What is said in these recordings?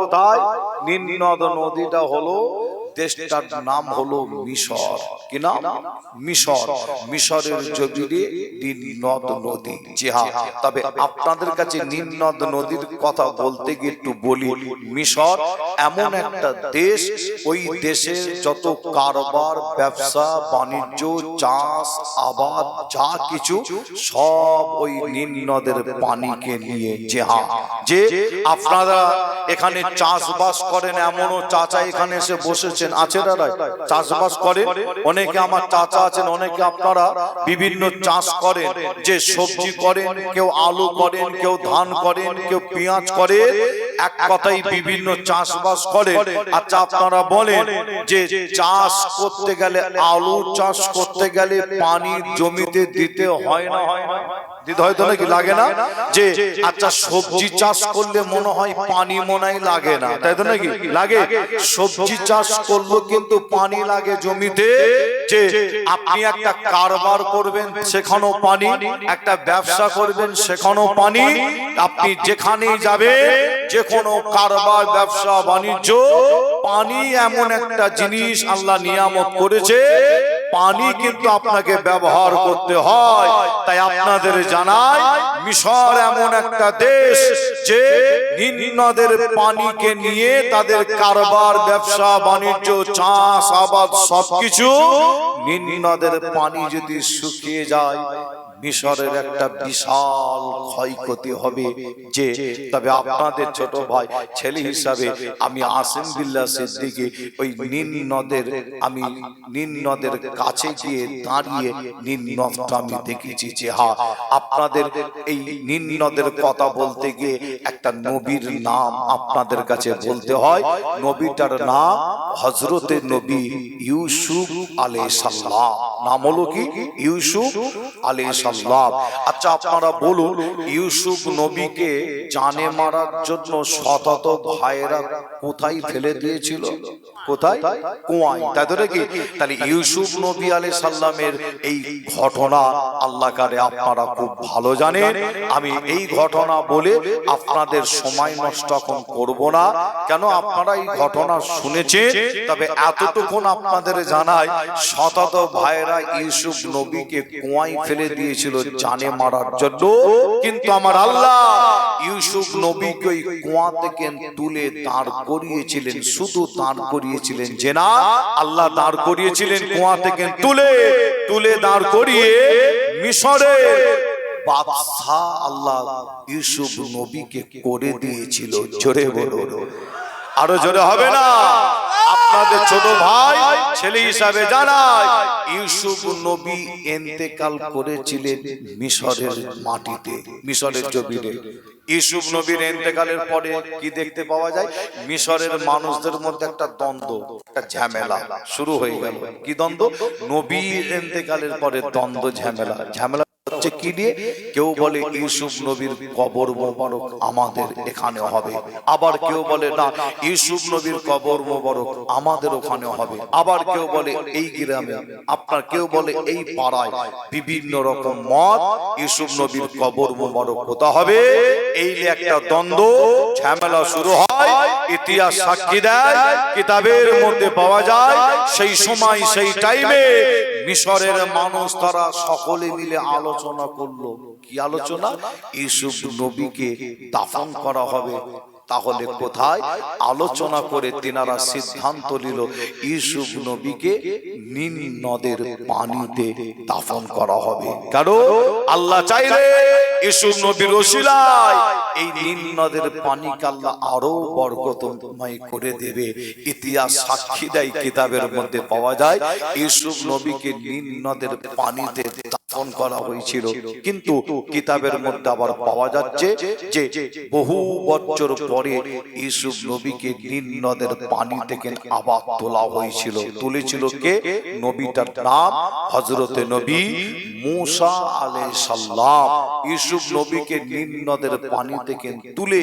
কোথায়? নিম্নদ নদীটা হলো দেশটার নাম হলো মিশর। কি নাম? মিশর। মিশরের নীল নদ নদী জি হ্যাঁ তবে আপনাদের কাছে নীল নদ নদীর কথা বলতে গিয়ে একটু বলি, মিশর এমন একটা দেশ, ওই দেশে যত কারবার, ব্যবসা, বাণিজ্য, চাষ, আবাদ, যা কিছু, সব ওই নীল নদের পানিকে নিয়ে যে হ্যাঁ যে আপনারা এখানে চাষবাস করেন, এমনও চাচা এখানে এসে বসেছেন আছে চাষবাস করেন, অনেকে আমার চাচা আছেন, অনেকে আপনারা বিভিন্ন চাষ করেন, যে সবজি করেন, কেউ আলু করেন, কেউ ধান করেন, কেউ পেঁয়াজ করে এক কথাই বিভিন্ন চাষবাস করেন। আচ্ছা আপনারা বলেন যে চাষ করতে গেলে আলু চাষ করতে গেলে পানি জমিতে দিতে হয় না হয় না? দিতে হয়তো নাকি লাগে না? যে আচ্ছা সবজি চাষ করলে মনে হয় পানি মনাই লাগে না। তাই তো নাকি? লাগে। সবজি চাষ করল কিন্তু পানি লাগে জমিতে। যে আপনি একটা কারবার করবেন সেখানেও পানি। একটা ব্যবসা করবেন সেখানেও পানি। আপনি যেখানেই যাবেন যে কোনো কারবার ব্যবসা বাণিজ্য পানি এমন একটা জিনিস আল্লাহ নিয়ামত করেছে। পানি কিন্তু আপনাকে ব্যবহার করতে হয়। তাই আপনাদের জানাই, মিশর এমন একটা দেশ যে নীল নদের পানিকে নিয়ে তাদের কারবার, ব্যবসা, বাণিজ্য চাষ আবাদ সবকিছু নীল পানি যদি শুকিয়ে যায়। মিশরের একটা বিশাল ক্ষয়ক্ষতি হবে যে, তবে আপনাদের ছোট ভাই, ছেলে হিসাবে আমি আসিম বিল্লাহ সিদ্দিকে ওই নীল নদের, আমি নীল নদের কাছে গিয়ে দাঁড়িয়ে নীল নদটা আমি দেখেছি যে, হা, আপনাদের এই নীল নদের কথা বলতে গিয়ে একটা নবীর নাম আপনাদের কাছে বলতে হয়। নবীটার নাম হজরতে নবী ইউসুফ আলে সাল্লাম নাম হলো কি? ইউসুফ আলে সাল্লাম আচ্ছা আপনারা বলুন, ইউসুফ নবীকে জানে মারার জন্য শতত ভাইয়েরা কোথায় ফেলে দিয়েছিল? কোথায়? কুয়ায়। তাই তো নাকি? তাহলে ইউসুফ নবী আলী সাল্লামের এই ঘটনা আল্লাহ কারে আপনারা খুব ভালো জানেন। আমি এই ঘটনা বলে আপনাদের সময় নষ্ট এখন করব না। কেন আপনারা এই ঘটনা শুনেছেন? তবে এতটুকুন আপনাদের জানাই, শতত ভাইরা ইউসুফ নবীকে কুয়ায় ফেলে দিয়েছিল জানে মারার জন্য। কিন্তু আমার আল্লাহ ইউসুফ নবীকে ওই কুয়া থেকে তুলে দাঁড় করিয়েছিলেন শুধু দাঁড় করিয়েছিলেন। যে না আল্লাহ দাঁড় করিয়েছিলেন কুয়া থেকে তুলে তুলে দাঁড় করিয়ে মিশরে বাদশাহ আল্লাহ ইউসুফ নবীকে করে দিয়েছিল। জোরে বলো আরও জোরে হবে না। আপনাদের ছোট ভাই ছেলে হিসাবে জানায় ইউসুফ নবী এন্তেকাল করেছিলেন মিশরের মাটিতে মিশরের জমিনে ইউসুফ নবীর এন্তেকালের পরে কি দেখতে পাওয়া যায়? মিশরের মানুষদের মধ্যে একটা দ্বন্দ্ব একটা ঝামেলা শুরু হয়ে গেল। কি দ্বন্দ্ব? নবীর এন্তেকালের পরে দ্বন্দ্ব ঝামেলা। ঝামেলা হচ্ছে কি দিয়ে? কেউ বলে ইউসুফ নবীর কবর মোবারক আমাদের এখানে হবে। আবার কেউ বলে, না, ইউসুফ নবীর কবর মোবারক আমাদের ওখানে হবে। আবার কেউ বলে, এই গ্রামে। আপনার কেউ বলে, এই পাড়ায় বিভিন্ন রকম মত ইউসুফ নবীর কবর মোবারক কোথা হবে? এই নিয়ে একটা দ্বন্দ্ব, ঝামেলা শুরু হয়। ইতিহাস সাক্ষী দেয়, কিতাবের মধ্যে পাওয়া যায়, সেই সময়, সেই টাইমে মিশরের মানুষ তারা সকলে মিলে আলোচনা করল। কি আলোচনা? ইউসুফ নবীকে দাফন করা হবে। তাহলে কোথায়? আলোচনা করে তিনারা সিদ্ধান্ত নিল, ইউসুফ নবীকে নীল নদের পানিতে দাফন করা হবে। কারণ আল্লাহ চাইলে ইউসুফ নবীর ওসিলায় এই নীল নদের পানিকে আল্লাহ আরও বরকতময় করে দেবে। ইতিহাস সাক্ষী দেয় কিতাবের মধ্যে পাওয়া যায়, ইউসুফ নবীকে নীল নদের পানিতে দাফন করা হয়েছিল কিন্তু কিতাবের মধ্যে আবার পাওয়া যাচ্ছে যে বহু বছর পরে ইউসুফ নবীকে নীল নদের পানি থেকে আবার তোলা হয়েছিল। তুলেছিল কে? নবীটার নাম হজরতে নবী মুসা আলে সাল্লাম ইউসুফ নবীকে নীল নদের পানি থেকে তুলে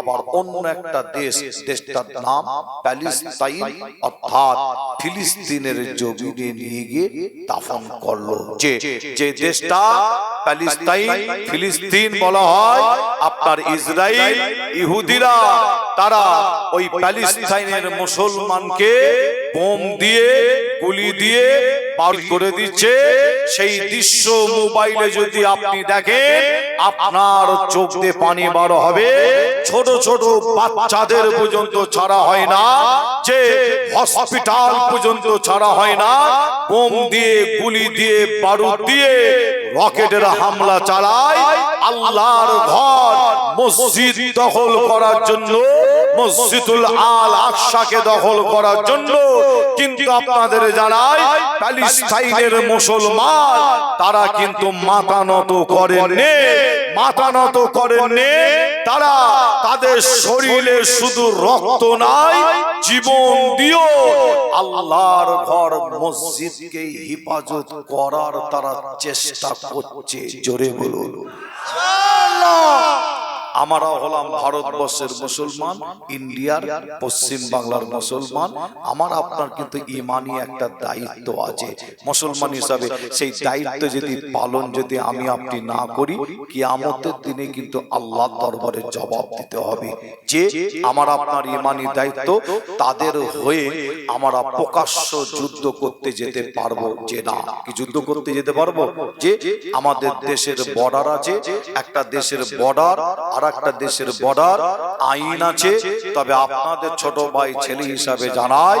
আবার অন্য একটা দেশ, দেশটার নাম প্যালিস্তাইন, অর্থাৎ ফিলিস্তিনের জমিনে নিয়ে গিয়ে দাফন করল। যে যে দেশটা প্যালিস্তাইন ফিলিস্তিন বলা হয় আপনার ইসরায়েল ইহুদিরা তারা ওই প্যালেস্টাইনের মুসলমানকে বোম দিয়ে গুলি দিয়ে পার করে দিচ্ছে। সেই দৃশ্য মোবাইলে যদি আপনি দেখেন আপনার চোখ দিয়ে পানি বার হবে। ছোট ছোট বাচ্চাদের পর্যন্ত ছাড়া হয় না। যে হসপিটাল পর্যন্ত ছাড়া হয় না। বোম দিয়ে গুলি দিয়ে বারুদ দিয়ে রকেটের হামলা চালায় আল্লাহর ঘর মসজিদ দখল করার জন্য মসজিদুল আল আকসাকে দখল করার জন্য কিন্তু আপনাদের জানাই প্যালেস্টাইনের মুসলমান তারা কিন্তু মাথা নত করেননি মাথা নত করেননি তারা তাদের শরীরে শুধু রক্ত নাই, জীবন দিও আল্লাহর ঘর মসজিদকে হিফাজত করার তারা চেষ্টা করছে। জোরে বলুন। আমরা হলাম ভারতবর্ষের মুসলমান, ইন্ডিয়ার পশ্চিম বাংলার মুসলমান। আমার, আপনার কিন্তু ইমানি একটা দায়িত্ব আছে। মুসলমান হিসাবে সেই দায়িত্ব যদি পালন যদি আমি আপনি না করি, কিয়ামতের দিনে কিন্তু আল্লাহ দরবারে জবাব দিতে হবে। যে আমার, আপনার ইমানি দায়িত্ব, তাদের হয়ে আমরা প্রকাশ্য যুদ্ধ করতে যেতে পারব যে না। কি যুদ্ধ করতে যেতে পারব? যে আমাদের দেশের বর্ডার আছে, একটা দেশের বর্ডার আর একটা দেশের বর্ডার আইন আছে, তবে আপনাদের ছোট ভাই ছেলে হিসাবে জানায়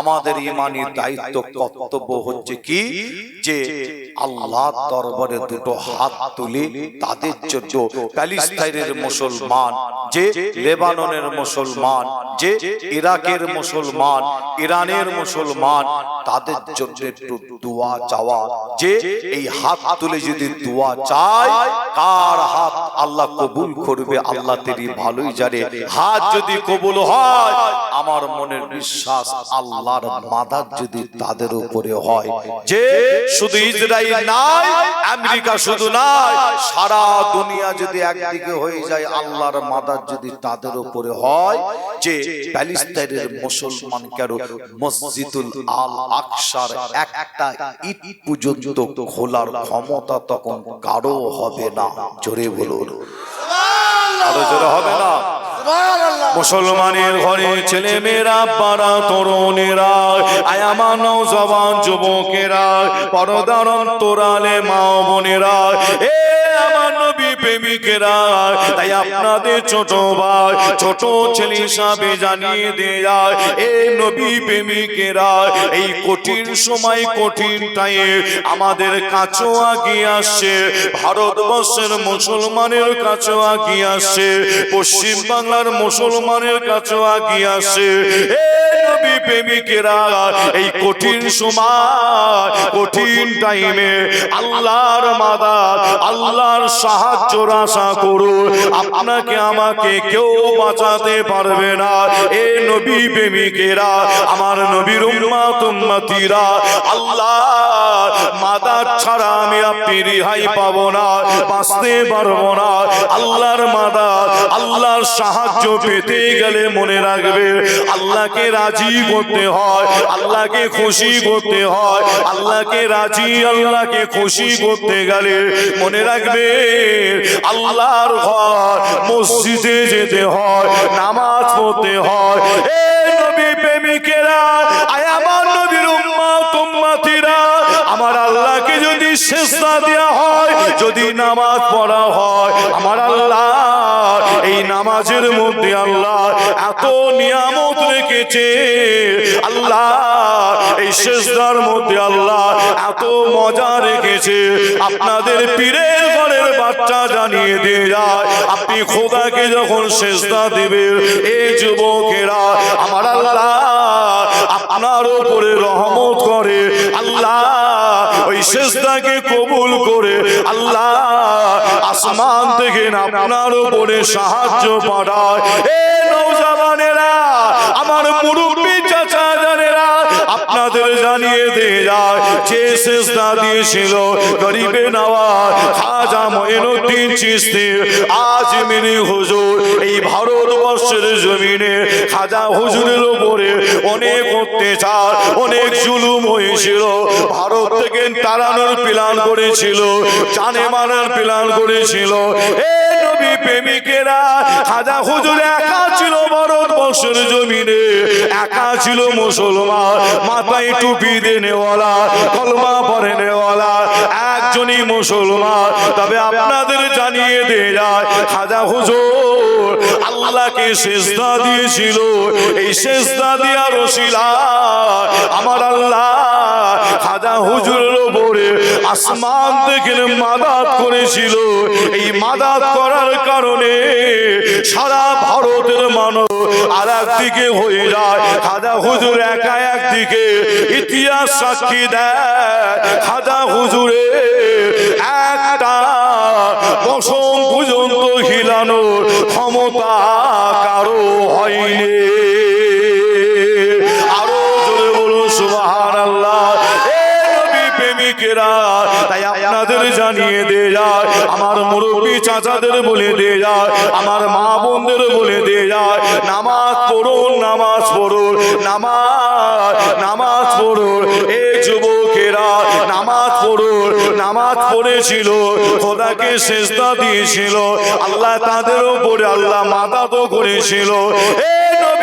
আমাদের ইমানি দায়িত্ব, কর্তব্য হচ্ছে কি? যে আল্লাহ দরবারে দুটো হাত তুলে তাদের জন্য প্যালিস্তাইনের মুসলমান, যে লেবাননের মুসলমান, যে ইরাকের মুসলমান, ইরানের মুসলমান, তাদের জন্য একটু দোয়া চাওয়া। যে এই হাত তুলে যদি দোয়া চায়, কার হাত আল্লাহ কবুল করবে? আল্লাহ তেরি ভালোই জানে। হাত যদি কবুল হয় আমার মনের বিশ্বাস আল্লাহর মাদার যদি তাদের উপরে হয়। যে শুধু ইসরায়েল নাই আমেরিকা শুধু নাই সারা দুনিয়া যদি একদিকে হয়ে যায় আল্লাহর মাদার যদি তাদের উপরে হয় যে প্যালেস্তাইনের মুসলমান কেন মসজিদুল আল আকসার একটা ইট পর্যন্ত খোলার ক্ষমতা তখন কারও হবে না। জোরে বলুন। আরও জোরে হবে না? মুসলমানের ঘরে ছেলে মেয়েরা পাড়া তরুণেরা আয়ামান জবান যুবকেরা পরদার তোরালে মা বোনেরা এ আমার নবী প্রেমিকেরা, তাই আপনাদের ছোট ভাই, ছোট ছেলে হিসাবে জানিয়ে দেয়া এ নবী প্রেমিকেরা, এই কঠিন সময়, কঠিন টাইমে আমাদের কাছেও আগিয়ে আসছে, ভারতবর্ষের মুসলমানের কাছেও আগিয়ে আসছে, পশ্চিম বাংলার মুসলমানের কাছেও আগিয়ে আসছে। নবী প্রেমিকেরা, এই কঠিন সময়, কঠিন টাইমে আল্লাহর মাদার, আল্লাহর সাহায্যর আশা করুন, আপনাকে আমাকে কেউ বাঁচাতে পারবে না। এ নবী প্রেমিকেরা, আমার নবীর উম্মাত উম্মতিরা, আল্লাহ মাদার ছাড়া আমি আপনি রিহাই পাবো না, বাঁচতে পারব না। আল্লাহর মাদার, আল্লাহর সাহায্য পেতে গেলে মনে রাখবে, আল্লাহকে রাজি করতে হয়, আল্লাহকে খুশি করতে হয়, আল্লাহকে রাজি, আল্লাহকে খুশি করতে গেলে মনে রাখবে আল্লাহর ঘর, মসজিদে যেতে হয়, নামাজ পড়তে হয়। এ নবী প্রেমিকেরা, আয় আমার নবীর উম্মা তুম্মাতিরা আমার আল্লাহকে যদি সেজদা দেওয়া হয়, যদি নামাজ পড়া হয়, আমার আল্লাহ এই নামাজের মধ্যে আল্লাহ এত নিয়ামত রেখেছে। আল্লাহ, এই সেজদার মধ্যে আল্লাহ এত মজা রেখেছে। আপনাদের পীরের ঘরের বাচ্চা জানিয়ে দিয়ে যায়, আপনি খোদাকে যখন সেজদা দেবে এই যুবকেরা, আমার আল্লাহ, আপনার উপরে রহমত করে। আল্লাহ, ওই সেজদাকে কবুল করে। আল্লাহ আসমান থেকে আপনার উপরে সাহায্য পাঠায়। এ নৌজাবানেরা আমার জানেরা আপনাদের জানিয়ে দিয়ে যায়। যে সেজদা দিয়েছিল, গরিবে নওয়াজ, খাজা মঈনুদ্দিন আজ মিনি হুজুর, এই ভারতবর্ষের জমিনে খাজা হুজুরের উপরে অনেক অত্যাচার, অনেক জুলুম হয়েছিল। ভারত থেকে তাড়ানোর প্ল্যান করেছিল, জানে মারার প্ল্যান করেছিল। এ নবী প্রেমিকেরা খাজা হুজুর একা ছিল ভারতবর্ষের জমিনে, একা ছিল মুসলমান, মাথায় টুপি দেনেওয়ালা, কলমা পরে নেওয়ালা, একজনই মুসলমান। তবে আপনাদের জানিয়ে দিয়ে যায় খাজা হুজুর আল্লাহকে সেজদা দিয়েছিল। এই সেজদা দিয়া রসিলা আমার আল্লাহ খাজা হুজুরের ওপরে আসমান থেকে মাদাত করেছিল। এই মাদাত করার কারণে সারা ভারতের মানুষ আর একদিকে হয়ে যায়। খাজা হুজুর একা একদিকে ইতিহাস সাক্ষী দেয়। খাজা হুজুরে একটা দশম পর্যন্ত হিলানোর ক্ষমতা কারও হয়নি। আরও জোরে বলুন সুবহান আল্লাহ প্রেমিকেরা তাই আপনাদের জানিয়ে দে যায়। আমার মুরব্বী চাচাদের বলে দে যায়। আমার মা বোনদের বলে দে যায়। নামাজ পড়ুন নামাজ পড়ুন, নামাজ নামাজ পড়ুন। এ যুবকেরা, নামাজ পড়ুন, নামাজ পড়েছিল, খোদাকে সেজদা দিয়েছিল। আল্লাহ তাদের উপরে আল্লাহ মাথা তো করেছিল। এ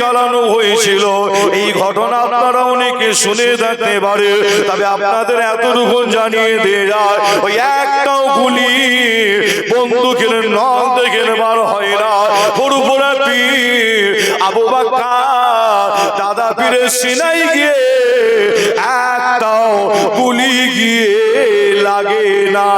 চালানো হয়েছিল। এই ঘটনা আপনারা অনেকে শুনে থাকতে পারে। তবে আপনাদের এতটুকু জানিয়ে দিয়ে যায়, ওই একটাও গুলি বন্দুকের নল দেখে বার হয় না। পুরোপুরা পীর আবু বাক্কার, দাদা পীরের সিনাই গিয়ে একটাও গুলি গিয়ে লাগে না।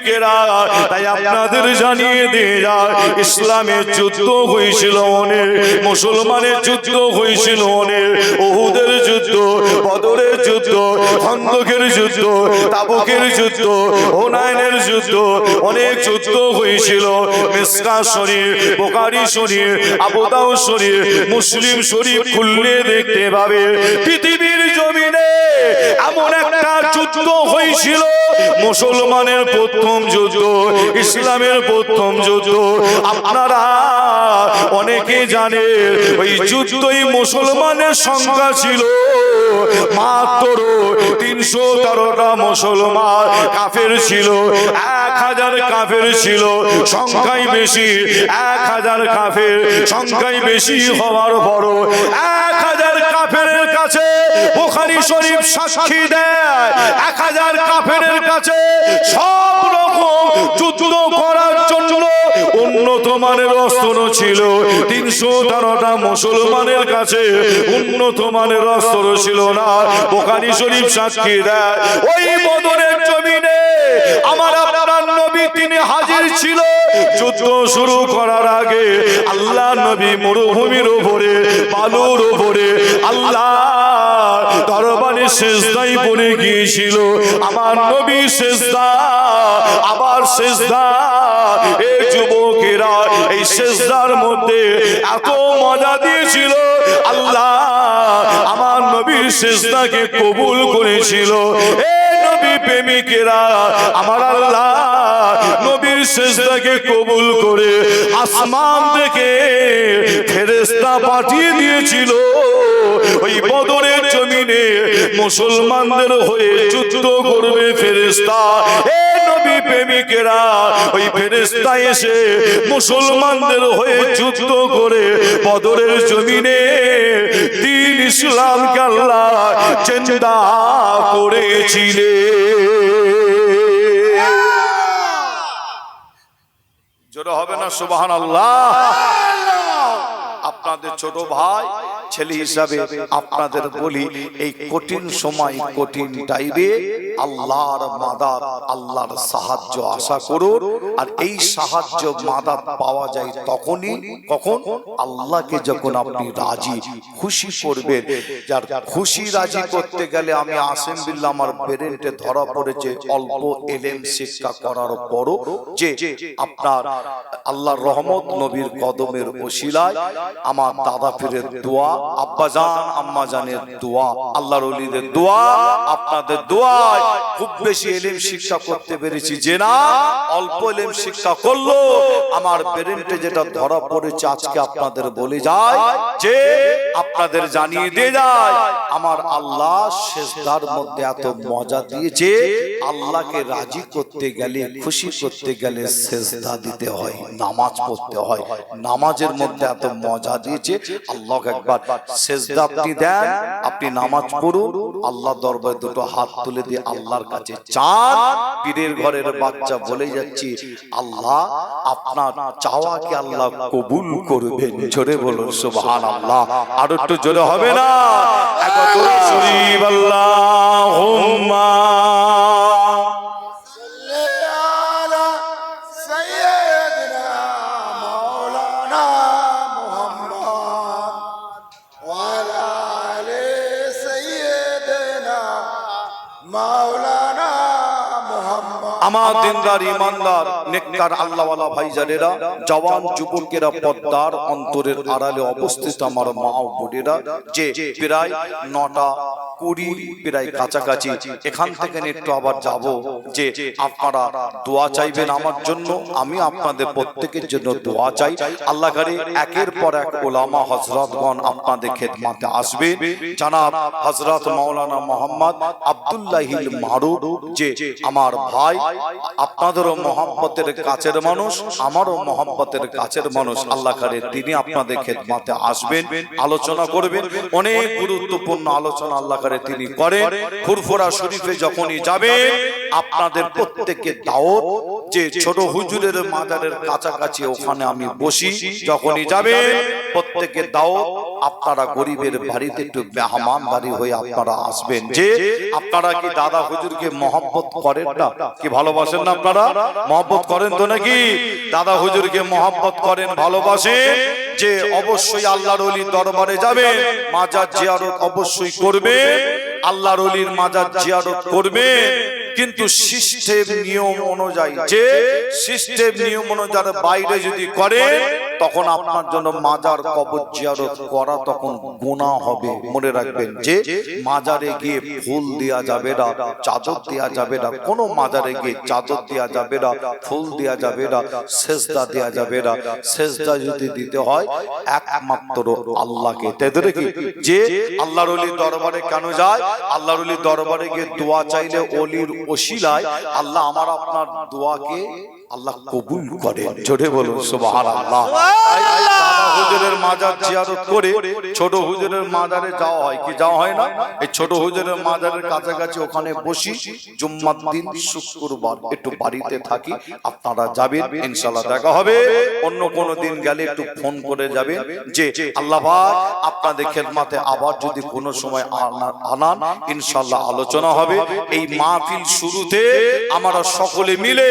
নবী তাই আপনাদের জানিয়ে দিয়ে যায়, ইসলামের যুদ্ধ হয়েছিল অনেক, মুসলমানের যুদ্ধ হয়েছিল অনেক ওহুদের যুদ্ধ, বদরের যুদ্ধ, খন্দকের যুদ্ধ, তাবুকের যুদ্ধ ওনায়নের যুদ্ধ, অনেক যুদ্ধ হয়েছিল। মিসকা শরীফ বোকারি শরীফ, আবুদাউ শরীফ, মুসলিম শরীফ খুললে দেখতে পাবে, পৃথিবীর জমিনে এমন একটা যুদ্ধ হয়েছিল, মুসলমানের প্রথম যুদ্ধ ইসলামের প্রথম যুদ্ধ। আপনারা অনেকে জানে ওই যুদ্ধই মুসলমানের সংখ্যা ছিল। মাত্র তিনশো তেরোটা মুসলমান কাফের ছিল, এক হাজার কাফের ছিল, সংখ্যাই বেশি, এক হাজার কাফের, সংখ্যাই বেশি হওয়ার বড় এক হাজার কাফের কাছে বুখারি শরীফ সাক্ষী দেয়, এক হাজার কাফের কাছে সব রকম যুদ্ধ করার মানের অস্ত্র ছিল। তিনশো তেরোটা মুসলমানের কাছে উন্নত মানের অস্ত্র ছিল না। বোকারি শরীফ সাক্ষী দেয়, ওই বদরের জমিনে আমার আপনার নবী তিনি হাজির ছিল। যুদ্ধ শুরু করার আগে আল্লাহ নবী মরুভূমির ওপরে বালুর ওপরে আল্লাহ দরবারে শেষদাই পড়ে গিয়েছিল। আমার নবী শেষদা আবার শেষদা এই যুবকেরা এই সেজদার মধ্যে এত মজা দিয়েছিল। আল্লাহ আমার নবীর সেজদাকে কবুল করেছিল। এ নবী প্রেমিকেরা আমার আল্লাহ নবীর শেষদাকে কবুল করে আসমান থেকে ফেরেস্তা পাঠিয়ে দিয়েছিল। ওই বদরের জমিনে মুসলমানদের হয়ে যুদ্ধ করবে ফেরেস্তা এ নবী প্রেমিকেরা, ওই ফেরেস্তা এসে মুসলমানদের হয়ে যুদ্ধ করে বদরের জমিনে দিন ইসলাম কাল্লা চেন্দা করেছিলে হবে না সুবাহান আল্লাহ আপনাদের ছোট ভাই ছেলে হিসাবে আপনাদের বলি, এই কঠিন সময় কঠিন টাইমে আল্লাহর মাদাত, আল্লাহর সাহায্য আশা করুন। আর এই সাহায্য মাদার পাওয়া যায় তখনই, কখন? আল্লাহকে যখন আপনি রাজি, খুশি করবেন। যার খুশি রাজি করতে গেলে আমি আসেম বিল্লাহ আমার পেরেন্টে ধরা পড়েছে অল্প এলেম শিক্ষা করার পরও যে আপনার আল্লাহর রহমত নবীর কদমের ওসিলায় আমার দাদা পীরের দোয়া দোয়া। আল্লাহর ওলিদের দোয়া, আপনাদের দোয়ায় খুব বেশি এলিম শিক্ষা করতে পেরেছি। যে না, অল্প এলিম শিক্ষা করল, আমার যেটা ধরা পড়েছে আজকে আপনাদের বলে যায়, যে আপনাদের জানিয়ে দিয়ে যায়, আমার আল্লাহ শেষদার মধ্যে এত মজা দিয়েছে, আল্লাহকে রাজি করতে গেলে, খুশি করতে গেলে সেজদা দিতে হয়, নামাজ পড়তে হয়। নামাজের মধ্যে এত মজা দিয়েছে আল্লাহ একবার সেজদা আপনি দেন আপনি নামাজ পড়ুন আল্লাহ দরবারে দুটো হাত তুলে দিয়ে আল্লাহর কাছে চান পীরের ঘরের বাচ্চা বলে যাচ্ছি আল্লাহ আপনার চাওয়াকে আল্লাহ কবুল করবেন। জোরে বলুন সুবহান আল্লাহ আর একটু জোরে হবে না? একবার দিনদার ইমানদার, নেককার আল্লাহওয়ালা ভাইজানেরা, জওয়ান যুবকেরা পদ্মার অন্তরের আড়ালে অবস্থিত আমার মা ও বোনেরা, যে প্রায় নটা কুড়ি প্রায় কাছাকাছি এখান থেকে একটু আবার যাব যে আপনারা দোয়া চাইবেন আমার জন্য, আমি আপনাদের প্রত্যেকের জন্য দোয়া চাই। আল্লাহ করে একের পর এক ওলামা হজরতগণ আপনাদের খেদমাতে আসবে। জানাব হজরত মাওলানা মোহাম্মদ আব্দুল্লাহিল মারুফ যে আমার ভাই, আপনাদেরও মোহাম্মতের কাছের মানুষ, আমারও মোহাম্মতের কাছের মানুষ, আল্লাহ করে তিনি আপনাদের খেদমাতে আসবেন, আলোচনা করবেন। অনেক গুরুত্বপূর্ণ আলোচনা আল্লাহ করে তিনি করেন, ফুরফুরা শরীফে যখনই যাবেন আপনাদের প্রত্যেককে দাওয়াত যে ছোট হুজুরের মাজারের কাছাকাছি ওখানে আমি বসি, যখনই যাবেন প্রত্যেকের দাওয়াত, আপনারা গরিবের বাড়িতে একটু মেহমান বাড়ি হয়ে আপনারা আসবেন। যে আপনারা কি দাদা হুজুরকে মহব্বত করেন না? কি ভালোবাসেন না আপনারা? মহব্বত করেন তো নাকি? দাদা হুজুরকে মহব্বত করেন, ভালোবাসেন, যে অবশ্যই আল্লাহর অলির দরবারে যাবে, মাজার জিয়ারত অবশ্যই করবে। আল্লাহর রলির মাজার জিয়ারত করবে। কিন্তু সিস্টেম নিয়ম অনুযায়ী যে সিস্টেম নিয়ম অনুযায়ী বাইরে যদি করে তখন আপনার জন্য মাজার কবর জিয়ারত করা তখন গুনাহ হবে। মনে রাখবেন যে মাজারে গিয়ে ফুল দেয়া যাবে না, চাদর দেয়া যাবে না, কোনো মাজারে গিয়ে চাদর দেয়া যাবে না, ফুল দেয়া যাবে না, সেজদা দেয়া যাবে না। সেজদা যদি দিতে হয়, একমাত্র আল্লাহকে। তাই তো কি যে আল্লাহর অলির দরবারে কেন যায়? আল্লাহর অলির দরবারে গিয়ে দোয়া চাইলে অলির ওসিলায় আল্লাহ আমার আপনার দোয়াকে আল্লাহ কবুল করে জোরে বলুন সুবহানাল্লাহ। তাই দাদা হুজুরের মাজার জিয়ারত করে ছোট হুজুরের মাজারে যাওয়া হয় কি? যাওয়া হয় না? এই ছোট হুজুরের মাজারের কাছাকাছি ওখানে বসি জুম্মার দিন শুক্রবার একটু বাড়িতে থাকি আপনারা যাবেন ইনশাআল্লাহ দেখা হবে। অন্য কোনো দিন গেলে একটু ফোন করে যাবেন। যে আল্লাহ পাক আপনাদের খেদমাতে আবার যদি কোনো সময় আনা- আনান ইনশাআল্লাহ আলোচনা হবে। এই মাহফিল শুরুতে আমরা সকলে মিলে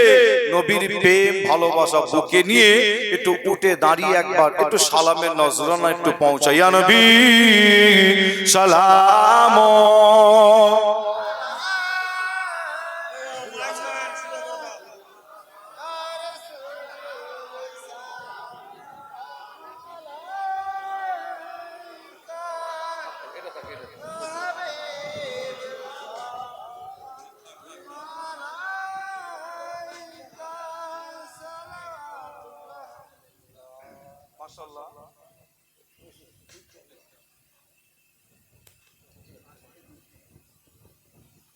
নবীর প্রেম, ভালোবাসা, বুকে নিয়ে একটু উঠে দাঁড়িয়ে একবার একটু সালামের নজরানা একটু পৌঁছাইয়া নবী, সালাম।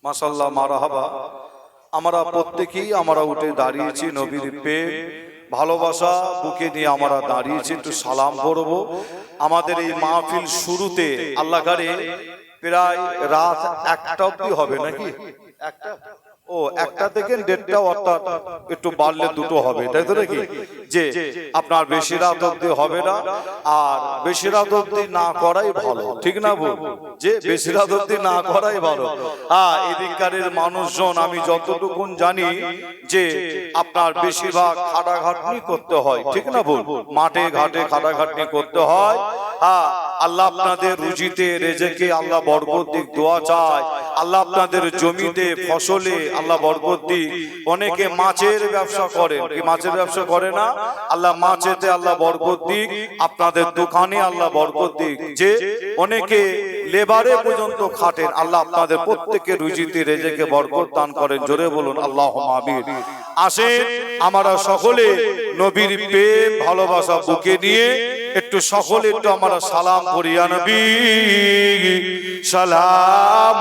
মাসাল্লাহ মারাহাবা আমরা প্রত্যেকেই আমরা উঠে দাঁড়িয়েছি নবীর প্রেম ভালোবাসা বুকে নিয়ে আমরা দাঁড়িয়েছি, একটু সালাম করব। আমাদের এই মাহফিল শুরুতে, আল্লাহ গাড়ি প্রায় রাত একটা অব্দি হবে নাকি? একটা ও একটা থেকে দেড়টা অর্থাৎ একটু বাড়লে দুটো হবে তাই তো নাকি? যে আপনার বেশি রাত অব্দি হবে না আর বেশি রাত অব্দি না করাই ভালো ঠিক না বল যে বেশি রাত অব্দি না করাই ভালো। হ্যাঁ এদিককারের মানুষজন আমি যতটুকুন জানি যে আপনার বেশিরভাগ খাটাখাটনি করতে হয় ঠিক না বল মাঠে ঘাটে খাটাখাটনি করতে হয়। হ্যাঁ। আল্লাহ আপনাদের রুজিতে, রেজেকে আল্লাহ বরকত দোয়া চায় আল্লাহ আপনাদের জমিতে, ফসলে আল্লাহ বরকত অনেকে মাছের ব্যবসা করে মাছের ব্যবসা করে না? আল্লাহ মাছেতে আল্লাহ বরকত দিক। আপনাদের দোকানে আল্লাহ বরকত দিক। যে অনেকে লেবারে পর্যন্ত খাটেন, আল্লাহ আপনাদের প্রত্যেকের রুজিতে, রেজেকে বরকত দান করেন। জোরে বলুন আল্লাহ আমিন। আসেন আমরা সকলে নবীর প্রেম, ভালোবাসা বুকে নিয়ে একটু সকলে একটু আমরা সালাম করিয়া নবী। সালাম।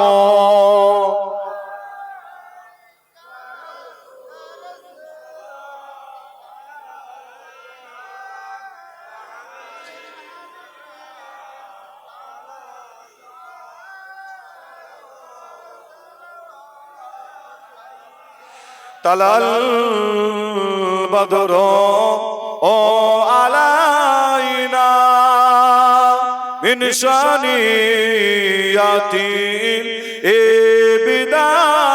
তালাল বদর ও আলাইনা এ বিদায়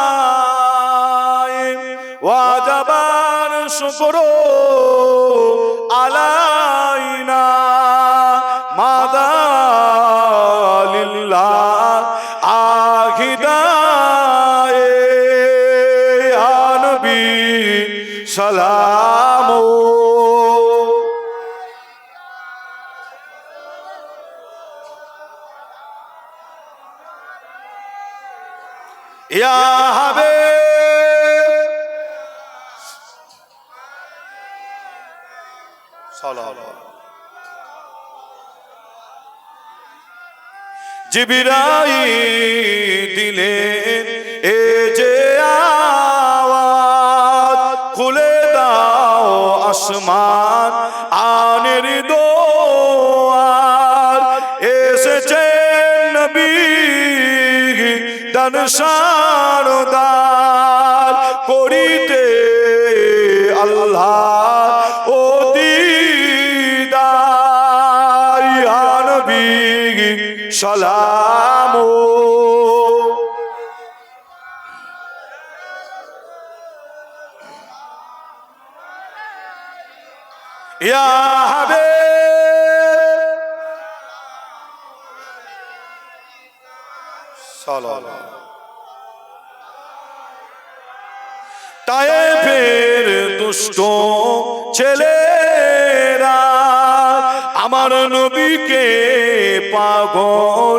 ওয়াজাবান শুকর আলাইনা মাদা জিবিরাই দিলেন এ যে আওয়াজ খুলে দাও আসমান আনের দোয়ার। এসেছে নবী দান। সারদার দুষ্ট ছেলেরা আমার নবীকে পাগল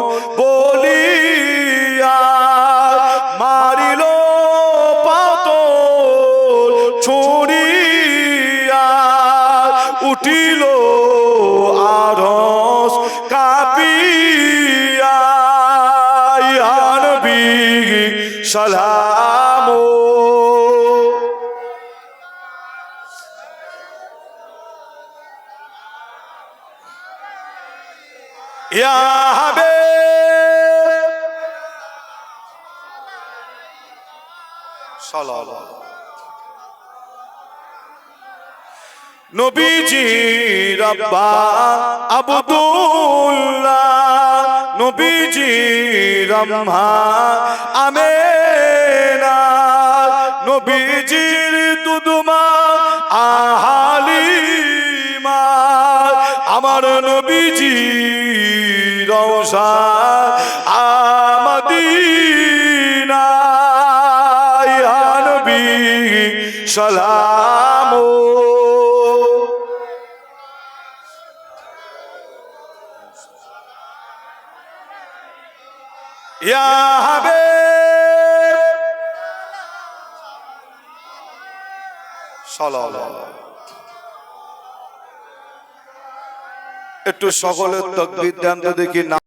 নবীজি, রব্বা, আবদুল্লাহ, নবীজি রম্মা আমেনা, নবীজির দুদুমা, আহালিমা, আমার নবীজি, রওশা, আমাদিনা, ইয়া নবী সালাম একটু সকলের তকবির দেন তো দেখি না